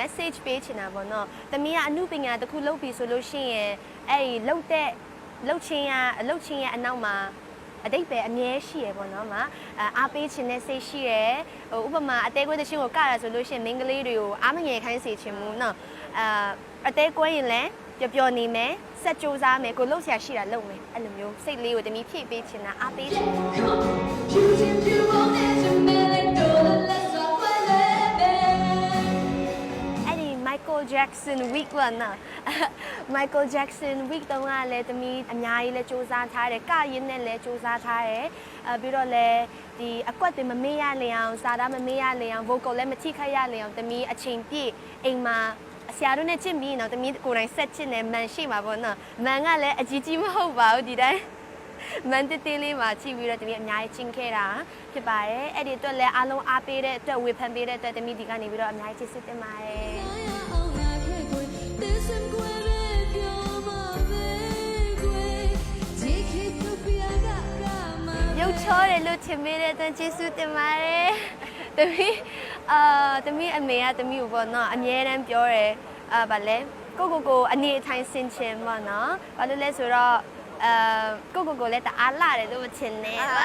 message ပေးချင်တာပေါ့နော်။တမီးကအမှုပညာတစ်ခုလုပ်ပြီဆိုလို့ရှိရင်အဲ့ဒီလုပ်တဲ့လုပ်ချင်းရလုပ်ချင်းရအနောက်မှာအတိတ်ပဲအမြဲရှိရပေါ့နော်မအာအားပေးခြင်းနဲ့စိတ်ရှိရဟိုဥပမာအသေးကွဲတဲ့ချင်းကိုကရဆိုလို့ရှိရင်မိန်းကလေးတွေကိုအားမငယ်ခိုင်းစေချင်ဘူးနော်အာအသေးကွဲရင်လည်းပျော်ပျော်နေမယ်စက်ကြိုးစားမယ်ကိုလှုပ်ရှားရှိတာလုပ်မယ်အဲ့လိုမျိုးစိတ်လေးကိုတမီးဖြည့်ပေးချင်တာအားပေးချင် Michael Jackson week ကနော် Michael Jackson week တုန်းကလည်းတမီးအများကြီးလဲစူးစမ်းထားတယ်ကရင်းနဲ့လဲစူးစမ်းထားတယ်အဲပြီးတော့လဲဒီအကွက်တွေမမေ့ရလျအောင်စာသားမမေ့ရလျအောင် vocal လည်းမထိခိုက်ရလျအောင်တမီးအချိန်ပြည့်အိမ်မှာဆရာတို့နဲ့ချစ်ပြီးတော့တမီးကိုယ်တိုင်ဆက်ချစ်နေမန်ရှိမှာပေါ့နော်မန်ကလည်းအကြီးကြီးမဟုတ်ပါဘူးဒီတိုင်းမန်တတေးလေးမှာကြည့်ပြီးတော့တမီးအများကြီးချင်းခဲ့တာဖြစ်ပါတယ်အဲ့ဒီအတွက်လည်းအားလုံးအားပေးတဲ့အတွက်ဝေဖန်ပေးတဲ့အတွက်တမီးဒီကနေပြီးတော့အများကြီးချစ်စစ်တင်ပါတယ် ချောတယ်လို့ထင်ပေးတဲ့အတွက်ကျေးဇူးတင်ပါတယ်။တမီးအာတမီးအမေကတမီးကိုပေါ့နော်အမြဲတမ်းပြောတယ်အာဗာလဲကိုကိုကိုအနေအထိုင်ဆင်ချင်ပေါ့နော်။ဘာလို့လဲဆိုတော့အာကိုကိုကိုလည်းတအားလာတယ်လို့ထင်နေပါ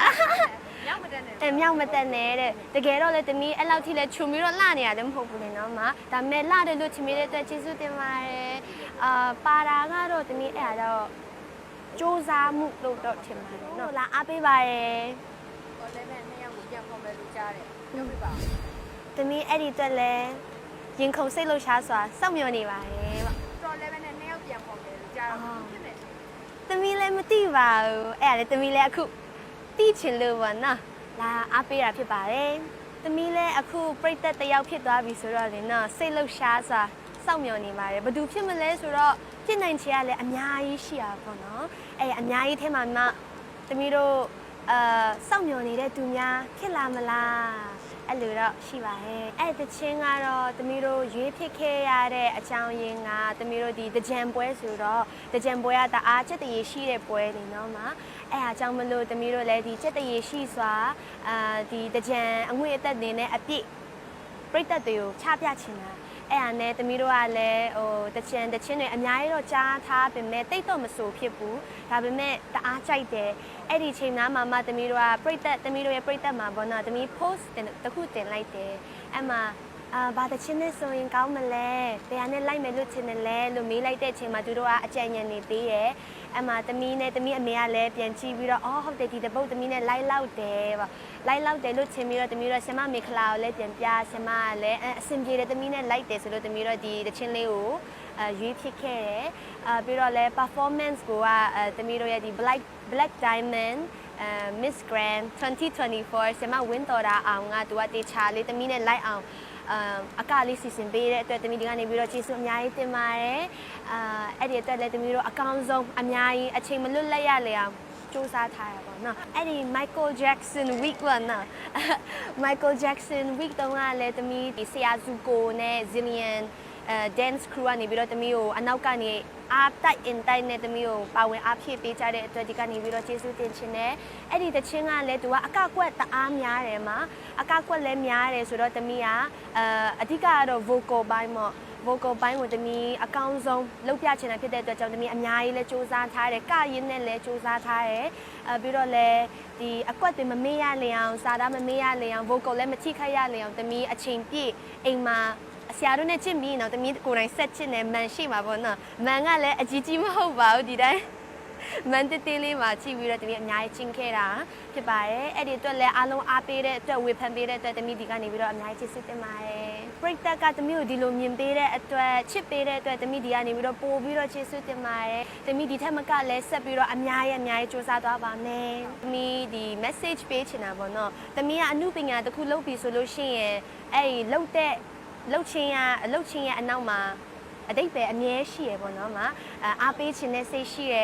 ရောက်မတက်နဲ့အဲမြောက်မတက်နဲ့တဲ့တကယ်တော့လေတမီးအဲ့လောက်ထိလဲခြုံပြီးတော့လှနေရတယ်မဟုတ်ဘူးလေနော်မဒါပေမဲ့လှတယ်လို့ထင်မိတဲ့အတွက်ကျေးဇူးတင်ပါတယ်အာပါတာကတော့တမီးအဲ့ဒါတော့ စူးစမ်းမှုလို့တော့ထင်ပါတယ်နော်လာအားပေးပါတယ်ဟောလည်းနဲ့နှစ်ယောက်ကိုပြန်ခေါ်မယ်လို့ကြားတယ်ပြောပြပါဦး။တမီးအဲ့ဒီအတွက်လဲရင်ခုန်စိတ်လှုပ်ရှားစွာစောင့်မျှော်နေပါတယ်ပေါ့တော်လည်းနဲ့နှစ်ယောက်ပြန်ခေါ်မယ်လို့ကြားတော့ဖြစ်နေတယ်။တမီးလည်းမသိပါဘူး။အဲ့ဒါလေတမီးလည်းအခုသိချင်လို့ပေါ့နော်။လာအားပေးတာဖြစ်ပါတယ်။တမီးလည်းအခုပြိတ်သက်တစ်ယောက်ဖြစ်သွားပြီဆိုတော့လေနော်စိတ်လှုပ်ရှားစွာစောင့်မျှော်နေပါတယ်။ဘယ်သူဖြစ်မလဲဆိုတော့ ဖြစ်နိုင်ချေကလည်းအများကြီးရှိတာပေါ့နော်။အဲ့အများကြီးထဲမှာမှတမီးတို့အာစောင့်မျှော်နေတဲ့သူများဖြစ်လာမလား။အဲ့လိုတော့ရှိပါရဲ့အဲ့တချင်းကတော့တမီးတို့ရွေးဖြစ်ခဲ့ရတဲ့အကြောင်းရင်းကတမီးတို့ဒီတကြံပွဲဆိုတော့တကြံပွဲကတအားချက်တရေရှိတဲ့ပွဲနေနော်မှာအဲ့အားကြောင့်မလို့တမီးတို့လည်းဒီချက်တရေရှိစွာအာဒီတကြံအငွေအသက်နေနဲ့အပြည့်ပြိတ္တတွေကိုချပြချင်တာ အဲ့ဟာနဲ့တမီးတို့ကလည်းဟိုတချင်တချင်းတွေအများကြီးတော့ကြားထားပေမဲ့တိတ်တော့မဆိုဖြစ်ဘူးဒါပေမဲ့တအားကြိုက်တယ်အဲ့ဒီချိန်သားမှာမှတမီးတို့ကပြိတ္တတမီးတို့ရဲ့ပြိတ္တမှာပေါ့နော်တမီး post တင်တစ်ခုတင်လိုက်တယ်အဲ့မှာ အာဘာတချင်းနဲ့ဆိုရင်ကောင်းမလဲဘယ်ဟာနဲ့လိုက်မယ်လို့ထင်တယ်လဲလို့မေးလိုက်တဲ့အချိန်မှာသူတို့ကအကြံဉာဏ်နေသေးတယ်အဲ့မှာတမီးနဲ့တမီးအမေကလည်းပြန်ကြည့်ပြီးတော့အော်ဟုတ်တယ်ဒီတပုတ်တမီးနဲ့လိုက်လောက်တယ်ပေါ့လိုက်လောက်တယ်လို့ထင်ပြီးတော့တမီးတို့ဆင်မမေခလာကိုလည်းပြန်ပြဆင်မကလည်းအဲအဆင်ပြေတယ်တမီးနဲ့လိုက်တယ်ဆိုလို့တမီးတို့ဒီတချင်းလေးကိုအဲရွေးဖြစ်ခဲ့တယ်အာပြီးတော့လည်း performance ကိုကအဲတမီးတို့ရဲ့ဒီ black black diamond အဲ Miss Grand 2024ဆင်မဝင်းတော်တာအောင်ကသူကတေချာလေးတမီးနဲ့လိုက်အောင် အာအကလေးစီစဉ်ပေးတဲ့အတွက်တမီးဒီကနေပြီးတော့ကျေးဇူးအများကြီးတင်ပါတယ်အာအဲ့ဒီအတွက်လည်းတမီးတို့အကောင်းဆုံးအများကြီးအချိန်မလွတ်လက်ရလေအောင်စူးစမ်းထားရပါတော့နော်အဲ့ဒီ Michael Jackson week ကနော် Michael Jackson week တုန်းကလည်းတမီးဒီဆရာဇူကိုနဲ့ Zillion အဲ dance crew ကနေပြီးတော့တမီးကိုအနောက်ကနေ အားတိုက် in တိုက်နဲ့တမီးကိုပါဝင်အားဖြည့်ပေးကြတဲ့အတွက်ဒီကနေပြီးတော့ကျေးဇူးတင်ချင်တယ်အဲ့ဒီတချင်းကလည်းသူကအကကွက်တအားများတယ်မှာအကကွက်လည်းများတယ်ဆိုတော့တမီးကအဲအဓိကကတော့ vocal ဘိုင်းပေါ့ vocal ဘိုင်းကိုတမီးအကောင်းဆုံးလုပ်ပြချင်တာဖြစ်တဲ့အတွက်ကြောင့်တမီးအများကြီးလဲစူးစမ်းထားတယ်ကရင်းနဲ့လဲစူးစမ်းထားတယ်အဲပြီးတော့လဲဒီအကွက်တွေမမေ့ရလျအောင်စာသားမမေ့ရလျအောင် vocal လည်းမထိခိုက်ရလျအောင်တမီးအချိန်ပြည့်အိမ်မှာ ဆရာတို့နဲ့ချစ်ပြီးတော့တမီးကိုယ်တိုင်ဆက်ချစ်နေမန်ရှိမှာပေါ့နော်မန်ကလည်းအကြီးကြီးမဟုတ်ပါဘူးဒီတိုင်းမန်တတေးလေးမှာကြည့်ပြီးတော့တမီးအများကြီးချင်းခဲ့တာဖြစ်ပါတယ်အဲ့ဒီအတွက်လည်းအားလုံးအားပေးတဲ့အတွက်ဝေဖန်ပေးတဲ့အတွက်တမီးဒီကနေပြီးတော့အများကြီးချစ်စစ်တင်ပါတယ်ပရိသတ်ကတမီးကိုဒီလိုမြင်ပေးတဲ့အတွက်ချစ်ပေးတဲ့အတွက်တမီးဒီကနေပြီးတော့ပို့ပြီးတော့ချစ်စစ်တင်ပါတယ်တမီးဒီထက်မကလည်းဆက်ပြီးတော့အများကြီးအများကြီးစူးစမ်းသွားပါမယ်တမီးဒီ message ပေးချင်တာပေါ့နော်တမီးကအမှုပညာတစ်ခုလုပ်ပြီဆိုလို့ရှိရင်အဲ့ဒီလုပ်တဲ့ လုပ်ချင်းရလုပ်ချင်းရအနောက်မှာအတိတ်ပဲအမြဲရှိရပေါ့နော်မအာအားပေးခြင်းနဲ့စိတ်ရှိရ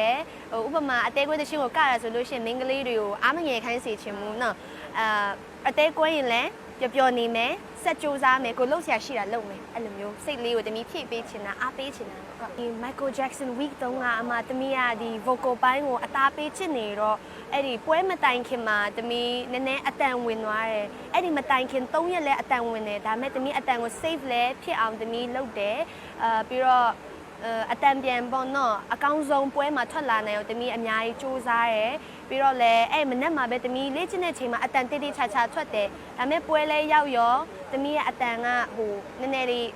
ဟိုဥပမာအသေးကွဲတဲ့ချင်းကိုကရဆိုလို့ရှိရင်မိန်းကလေးတွေကိုအားမငယ်ခိုင်းစေချင်ဘူးနော်အာအသေးကွဲရင်လည်း ပပျော်ပျော်နေမယ်ဆက်ကြိုးစားမယ်ကိုလှုပ်ရှားရှိတာလုပ်မယ်အဲ့လိုမျိုးစိတ်လေးကိုတမီဖြည့်ပေးချင်တာအားပေးချင်တာပေါ့ဒီ Michael Jackson week တုန်းကအမတမီးကဒီ vocal ပိုင်းကိုအသားပေးချင်နေတော့အဲ့ဒီပွဲမတိုင်ခင်မှာတမီးနည်းနည်းအတန်ဝင်သွားတယ်အဲ့ဒီမတိုင်ခင်3ရက်လဲအတန်ဝင်တယ်ဒါပေမဲ့တမီးအတန်ကို save လဲဖြစ်အောင်တမီးလုပ်တယ်အာပြီးတော့ အဲအတန်ပြန်ပေါ့နော်အကောင်းဆုံးပွဲမှာထွက်လာနိုင်အောင်တမီးအများကြီးစူးစမ်းရယ်ပြီးတော့လည်းအဲ့မနေ့မှာပဲတမီးလေ့ကျင့်တဲ့ချိန်မှာအတန်တိတိချာချာထွက်တယ်ဒါပေမဲ့ပွဲလဲရောက်ရောတမီးရဲ့အတန်ကဟိုနည်းနည်းလေး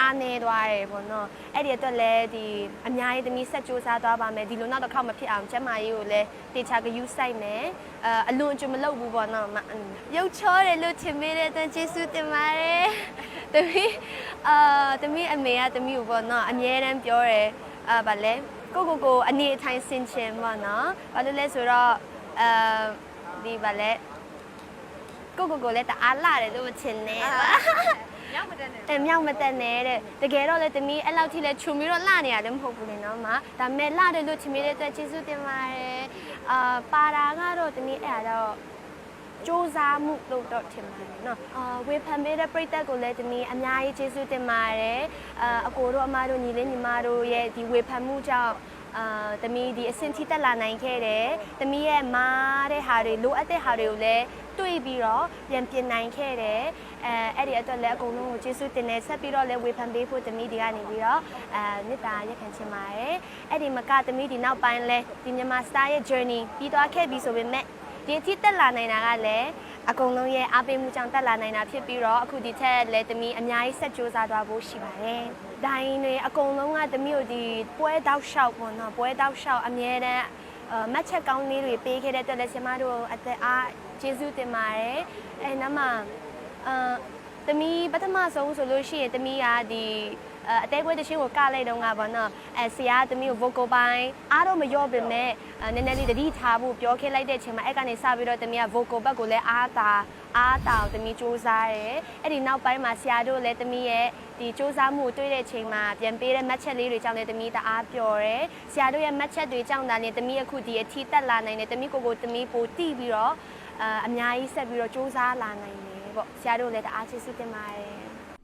အားနေသွားတယ်ပေါ့နော်အဲ့ဒီအတွက်လည်းဒီအများကြီးတမီးဆက်စူးစမ်းသွားပါမယ်ဒီလိုနောက်တစ်ခေါက်မဖြစ်အောင်ကျန်းမာရေးကိုလည်းတေချာကယူဆိုင်မယ်အဲအလွန်အကျွံမလုပ်ဘူးပေါ့နော်မရုပ်ချောတယ်လို့ထင်မိတဲ့အတွက်ကျေးဇူးတင်ပါတယ် တမီးအာတမီးအမေကတမီးကိုပေါ့နော်အမြဲတမ်းပြောတယ်အာဗာလဲကိုကိုကိုအနေအထိုင်ဆင်ချင်ပါနော်ဘာလို့လဲဆိုတော့အဲဒီဗာလဲကိုကိုကိုလည်းတအားလာတယ်လို့ထင်နေပါရောက်မတက်နဲ့အဲမြောက်မတက်နဲ့တဲ့တကယ်တော့လေတမီးအဲ့လောက်ထိလဲခြုံပြီးတော့လှနေရတယ်မဟုတ်ဘူးလေနော်မဒါပေမဲ့လှတယ်လို့ထင်မိတဲ့အတွက်ကျေးဇူးတင်ပါတယ်အာပါတာကတော့တမီးအဲ့ဒါတော့ စူးစမ်းမှုလို့တော့ထင်ပါတယ်เนาะအာဝေဖန်ပေးတဲ့ပရိသတ်ကိုလည်းတမီးအများကြီးကျေးဇူးတင်ပါတယ်အာအကိုတို့အမတို့ညီလေးညီမတို့ရဲ့ဒီဝေဖန်မှုကြောင့်အာတမီးဒီအဆင့်ထိတက်လာနိုင်ခဲ့တယ်တမီးရဲ့မားတဲ့ဟာတွေလိုအပ်တဲ့ဟာတွေကိုလည်းတွေးပြီးတော့ပြန်ပြင်နိုင်ခဲ့တယ်အဲအဲ့ဒီအတွက်လည်းအကုန်လုံးကိုကျေးဇူးတင်တယ်ဆက်ပြီးတော့လည်းဝေဖန်ပေးဖို့တမီးဒီကနေပြီးတော့အဲမေတ္တာရက်ခံချင်ပါတယ်အဲ့ဒီမကတမီးဒီနောက်ပိုင်းလဲဒီမြန်မာ star ရဲ့ journey ပြီးသွားခဲ့ပြီဆိုပေမဲ့ ဒီအထိတက်လာနိုင်တာကလည်းအကုန်လုံးရဲ့အားပေးမှုကြောင့်တက်လာနိုင်တာဖြစ်ပြီးတော့အခုဒီထက်လည်းတမီအများကြီးဆက်ကြိုးစားသွားဖို့ရှိပါတယ်။ဒိုင်းတွေအကုန်လုံးကတမီကိုဒီပွဲတောက်လျှောက်ပေါ့နော်ပွဲတောက်လျှောက်အမြဲတမ်းအမတ်ချက်ကောင်းလေးတွေပေးခဲ့တဲ့အတွက်လည်းကျမတို့အသက်အားကျေးဇူးတင်ပါတယ်။အဲနောက်မှအာတမီပထမဆုံးဆိုလို့ရှိရင်တမီကဒီ အဲအသေးခွဲတချင်းကိုကလိုက်တော့ငါပေါ့နော်အဲဆရာတမီကို vocal ပိုင်းအားတော့မလျော့ပေမဲ့အဲနည်းနည်းလေးတတိထားဖို့ပြောခဲ့လိုက်တဲ့အချိန်မှာအဲ့ကနေစပြီးတော့တမီက vocal ဘက်ကိုလည်းအားတာအားတာကိုတမီစူးစမ်းရဲအဲ့ဒီနောက်ပိုင်းမှာဆရာတို့လည်းတမီရဲ့ဒီစူးစမ်းမှုကိုတွေ့တဲ့အချိန်မှာပြန်ပေးတဲ့ match ချက်လေးတွေကြောင့်လည်းတမီတအားပျော်ရဲဆရာတို့ရဲ့ match ချက်တွေကြောင့်ဒါလည်းတမီအခုဒီအထီးတက်လာနိုင်တယ်တမီကိုကိုတမီပိုတီးပြီးတော့အအများကြီးဆက်ပြီးတော့စူးစမ်းလာနိုင်တယ်ပေါ့ဆရာတို့လည်းတအားချစ်စစ်တင်ပါတယ်